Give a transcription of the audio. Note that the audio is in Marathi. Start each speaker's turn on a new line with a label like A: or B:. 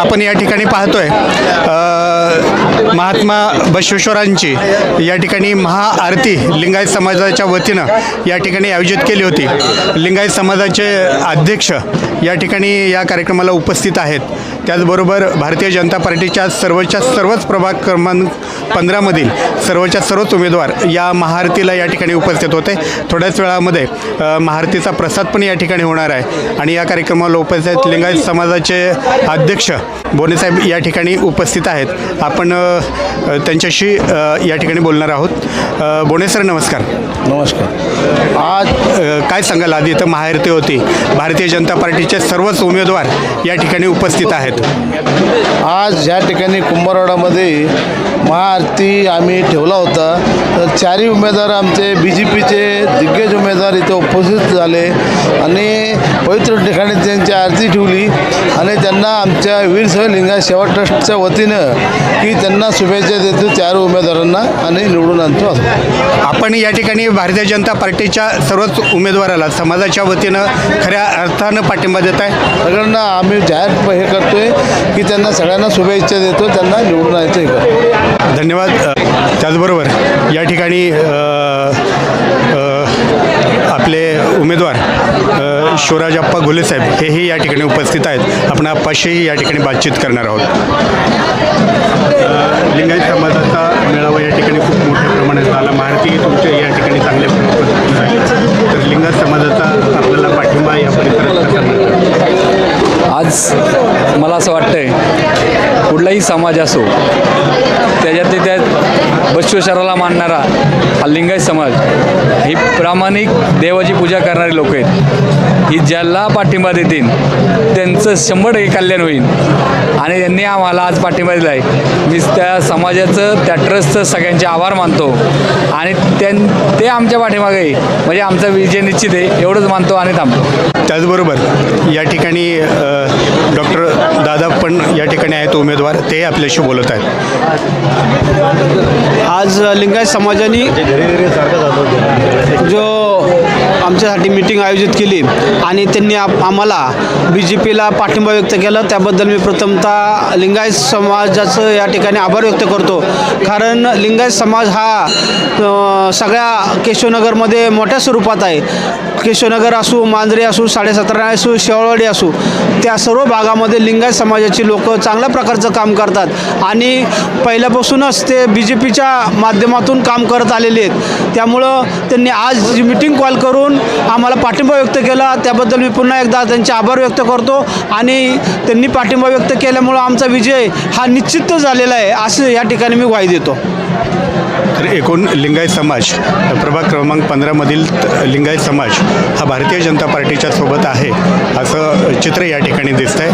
A: आपण या ठिकाणी पाहतोय महात्मा बसवेश्वरांची या ठिकाणी महाआरती लिंगायत समाजाच्या वतीनं या ठिकाणी आयोजित केली होती. लिंगायत समाजाचे अध्यक्ष या ठिकाणी या कार्यक्रमाला उपस्थित आहेत. त्याचबरोबर भारतीय जनता पार्टीच्या सर्वच्या सर्वच प्रभाग क्रमांक पंधरामधील सर्वच्या सर्वच उमेदवार या महाआरतीला या ठिकाणी उपस्थित होते. थोड्याच वेळामध्ये महाआरतीचा प्रसाद पण या ठिकाणी होणार आहे. आणि या कार्यक्रमाला उपस्थित लिंगायत समाजाचे अध्यक्ष बोनेसाहेब या ठिकाणी उपस्थित आहेत. आपण त्यांच्याशी या ठिकाणी बोलणार आहोत. बोने सर नमस्कार.
B: नमस्कार. आज
A: काय सांगाल? आधी इथं महाआरती होती. भारतीय जनता पार्टीचे सर्वच उमेदवार या ठिकाणी उपस्थित आहेत.
B: आज या ठिकाणी कुंभारवाडामध्ये महाआरती आम्ही ठेवला होता. तर चारही उमेदवार आमचे बी जे पीचे दिग्गज उमेदवार इथे उपस्थित झाले. आणि पवित्र ठिकाणी त्यांची आरती ठेवली. आणि त्यांना आमच्या वीरसह लिंगायत सेवा ट्रस्टच्या वतीनं की त्यांना शुभेच्छा देतो चार उमेदवारांना आणि निवडून आणतो
A: आपण या ठिकाणी भारतीय जनता पार्टीच्या सर्वच उमेदवाराला समाजाच्या वतीनं खऱ्या अर्थानं पाठिंबा देत आहे.
B: सगळ्यांना आम्ही जाहीर हे करतोय की त्यांना सगळ्यांना शुभेच्छा देतो त्यांना निवडून आणायचं हे करतो
A: धन्यवाद. त्याचबरोबर या ठिकाणी आपले उमेदवार अ, घुले साहेब हेही या ठिकाणी उपस्थित आहेत. आपण आप्पाशीही या ठिकाणी बातचीत करणार आहोत. लिंगायत समाजाचा मेळावा या ठिकाणी खूप मोठ्या प्रमाणात झाला. महारती तुमच्या या ठिकाणी चांगल्या तर लिंगायत समाजाचा आपल्याला पाठिंबा या परिसरात
C: आज मला असं वाटतंय कुठलाही समाज असो त्याच्यात त्या बश्वेश्वराला मानणारा हा लिंगायत समाज ही प्रामाणिक देवाची पूजा करणारी लोक आहेत. ही ज्याला पाठिंबा देतील त्यांचं शंभर टक्के कल्याण होईल. आणि त्यांनी आम्हाला आज पाठिंबा दिला आहे मी त्या समाजाचं त्या ट्रस्टचं सगळ्यांचे आभार मानतो. आणि त्यां ते आमच्या पाठीमागे म्हणजे आमचा विजय निश्चित आहे. एवढंच मानतो आणि थांबतो.
A: त्याचबरोबर या ठिकाणी डॉक्टर दादा पण या ठिकाणी आहेत उमेदवार ते आपल्याशी बोलत आहेत.
D: आज लिंगायत समाजाने जो आमच्यासाठी मीटिंग आयोजित केली आणि त्यांनी आम्हाला बी जे पीला पाठिंबा व्यक्त केला. त्याबद्दल मी प्रथमतः लिंगायत समाजाचं या ठिकाणी आभार व्यक्त करतो. कारण लिंगायत समाज हा सगळ्या केशवनगरमध्ये मोठ्या स्वरूपात आहे. केशवनगर असू मांजरे असू साडेसतरा असू शेवळवाडी असू त्या सर्व भागामध्ये लिंगायत समाजाची लोक चांगल्या प्रकारचं काम करतात. आणि पहिल्यापासूनच ते बी जे पीच्या माध्यमातून काम करत आलेले आहेत. त्यामुळं त्यांनी आज मीटिंग मिटिंग कॉल करून आम्हाला पाठिंबा व्यक्त केला. त्याबद्दल मी पुन्हा एकदा त्यांचे आभार व्यक्त करतो. आणि त्यांनी पाठिंबा व्यक्त केल्यामुळं आमचा विजय हा निश्चित झालेला आहे असं या ठिकाणी मी ग्वाही देतो.
A: तर एकूण लिंगायत समाज प्रभाग क्रमांक पंधरामधील लिंगायत समाज हा भारतीय जनता पार्टीच्या सोबत आहे असं चित्र या ठिकाणी दिसतंय.